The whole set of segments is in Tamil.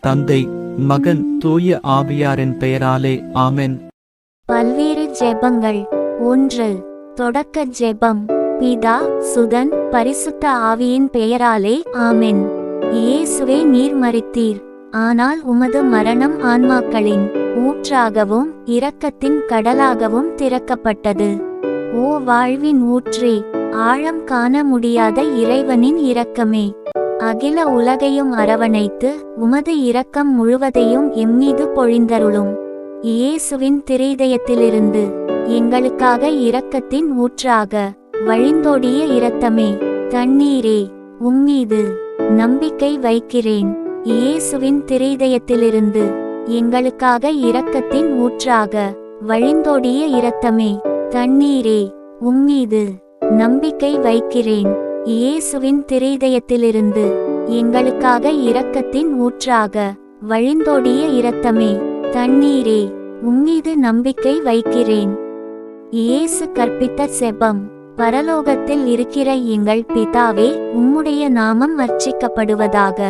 தந்தை மகன் தூய ஆவியாரின் பெயராலே ஆமென். பல்வேறு ஜெபங்கள். ஒன்று தொடக்க ஜெபம். பிதா சுதன் பரிசுத்த ஆவியின் பெயராலே ஆமென். இயேசுவே நீர் மறித்தீர் ஆனால் உமது மரணம் ஆன்மாக்களின் ஊற்றாகவும் இரக்கத்தின் கடலாகவும் திறக்கப்பட்டது. ஓ வாழ்வின் ஊற்றே ஆழம் காண முடியாத இறைவனின் இரக்கமே. அகில உலகையும் அரவணைத்து உமது இரக்கம் முழுவதையும் எம்மீது பொழிந்தருளும். இயேசுவின் திரைதயத்திலிருந்து எங்களுக்காக இரக்கத்தின் ஊற்றாக வழிந்தோடிய இரத்தமே தண்ணீரே உம்மீது நம்பிக்கை வைக்கிறேன். இயேசுவின் திரைதயத்திலிருந்து எங்களுக்காக இரக்கத்தின் ஊற்றாக வழிந்தோடிய இரத்தமே தண்ணீரே உம்மீது நம்பிக்கை வைக்கிறேன். இயேசுவின் திரைதயத்திலிருந்து எங்களுக்காக இரக்கத்தின் ஊற்றாக வழிந்தோடிய இரத்தமே தண்ணீரே உம்மீது நம்பிக்கை வைக்கிறேன். இயேசு கற்பித்த செபம் பரலோகத்தில் இருக்கிற எங்கள் பிதாவே உம்முடைய நாமம் அர்ச்சிக்கப்படுவதாக.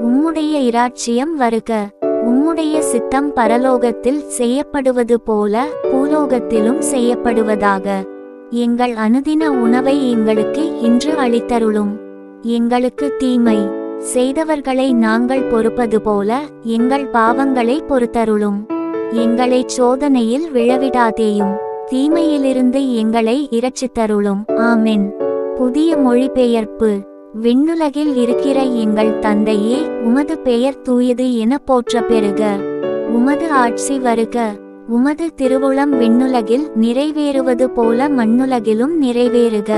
உம்முடைய இராட்சியம் வருக. உம்முடைய சித்தம் பரலோகத்தில் செய்யப்படுவது போல பூலோகத்திலும் செய்யப்படுவதாக. எங்கள் அனுதின உணவை எங்களுக்கு இன்று அளித்தருளும். எங்களுக்கு தீமை செய்தவர்களை நாங்கள் பொறுப்பது போல எங்கள் பாவங்களை பொறுத்தருளும். எங்களை சோதனையில் விழவிடாதேயும் தீமையிலிருந்து எங்களை இரட்சித்தருளும். ஆமென். புதிய மொழிபெயர்ப்பு. விண்ணுலகில் இருக்கிற எங்கள் தந்தையே உமது பெயர் தூயது என போற்ற பெறுக. உமது ஆட்சி வருக. உமது திருவுளம் விண்ணுலகில் நிறைவேறுவது போல மண்ணுலகிலும் நிறைவேறுக.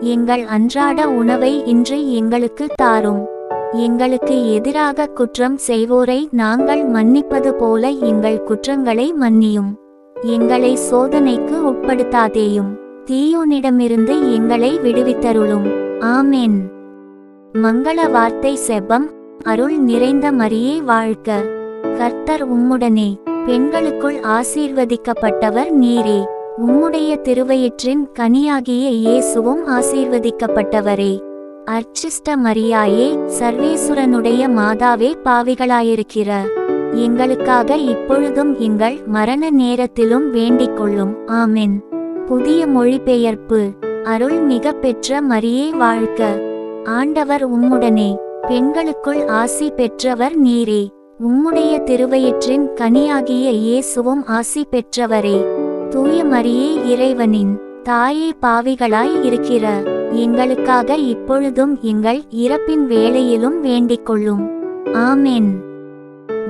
எங்கள் அன்றாட உணவை இன்று எங்களுக்கு தாரும். எங்களுக்கு எதிராக குற்றம் செய்வோரை நாங்கள் மன்னிப்பது போல எங்கள் குற்றங்களை மன்னியும். எங்களை சோதனைக்கு உட்படுத்தாதேயும். தீயோனிடமிருந்து எங்களை விடுவித்தருளும். ஆமென். மங்கள வார்த்தை செபம். அருள் நிறைந்த மரியே வாழ்க. கர்த்தர் உம்முடனே. பெண்களுக்குள் ஆசீர்வதிக்கப்பட்டவர் நீரே. உம்முடைய திருவயிற்றின் கனியாகிய இயேசுவும் ஆசீர்வதிக்கப்பட்டவரே. அர்ச்சிஷ்ட மரியாயே சர்வேசுரனுடைய மாதாவே பாவிகளாயிருக்கிற எங்களுக்காக இப்பொழுதும் எங்கள் மரண நேரத்திலும் வேண்டிக் கொள்ளும். ஆமென். புதிய மொழிபெயர்ப்பு. அருள் மிக பெற்ற மரியே வாழ்க. ஆண்டவர் உம்முடனே. பெண்களுக்குள் ஆசி பெற்றவர் நீரே. உம்முடைய திருவயிற்றின் கனியாகிய இயேசுவும் ஆசி பெற்றவரே. தூய மரியே இறைவனின் தாயே பாவிகளாய் இருக்கிற எங்களுக்காக இப்பொழுதும் எங்கள் இறப்பின் வேளையிலும் வேண்டிக்கொள்ளும் ஆமேன் ஆமென்.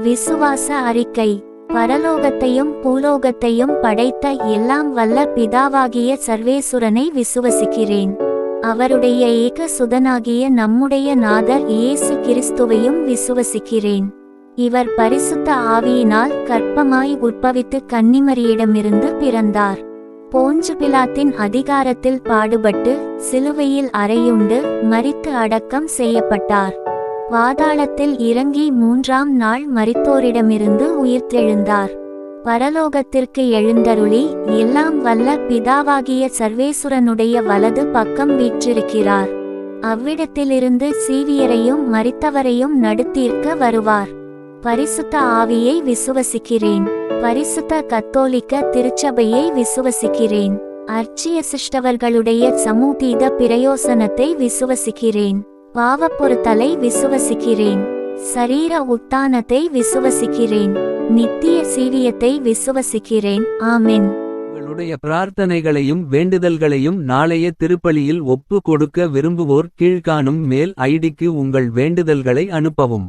விசுவாச அறிக்கை. பரலோகத்தையும் பூலோகத்தையும் படைத்த எல்லாம் வல்ல பிதாவாகிய சர்வேசுரனை விசுவசிக்கிறேன். அவருடைய ஏக சுதனாகிய நம்முடைய நாதர் இயேசு கிறிஸ்துவையும் விசுவசிக்கிறேன். இவர் பரிசுத்த ஆவியினால் கற்பமாய் உற்பவித்து கன்னிமரியிடமிருந்து பிறந்தார். போஞ்சு பிலாத்தின் அதிகாரத்தில் பாடுபட்டு சிலுவையில் அறையுண்டு மரித்து அடக்கம் செய்யப்பட்டார். பாதாளத்தில் இறங்கி மூன்றாம் நாள் மரித்தோரிடமிருந்து உயிர்த்தெழுந்தார். பரலோகத்திற்கு எழுந்தருளி எல்லாம் வல்ல பிதாவாகிய சர்வேசுரனுடைய வலது பக்கம் வீற்றிருக்கிறார். அவ்விடத்திலிருந்து சீவியரையும் மரித்தவரையும் நடுத்தீர்க்க வருவார். பரிசுத்த ஆவியை விசுவசிக்கிறேன். பரிசுத்த கத்தோலிக்க திருச்சபையை விசுவசிக்கிறேன். அர்ச்சிய சிஷ்டவர்களுடைய சமூதீத பிரயோசனத்தை விசுவசிக்கிறேன். பாவப்பொருத்தலை விசுவசிக்கிறேன். சரீர உத்தானத்தை விசுவசிக்கிறேன். நித்திய சீவியத்தை விசுவசிக்கிறேன். ஆமென். உங்களுடைய பிரார்த்தனைகளையும் வேண்டுதல்களையும் நாளைய திருப்பலியில் ஒப்பு கொடுக்க விரும்புவோர் கீழ்காணும் மேல் ஐடிக்கு உங்கள் வேண்டுதல்களை அனுப்பவும்.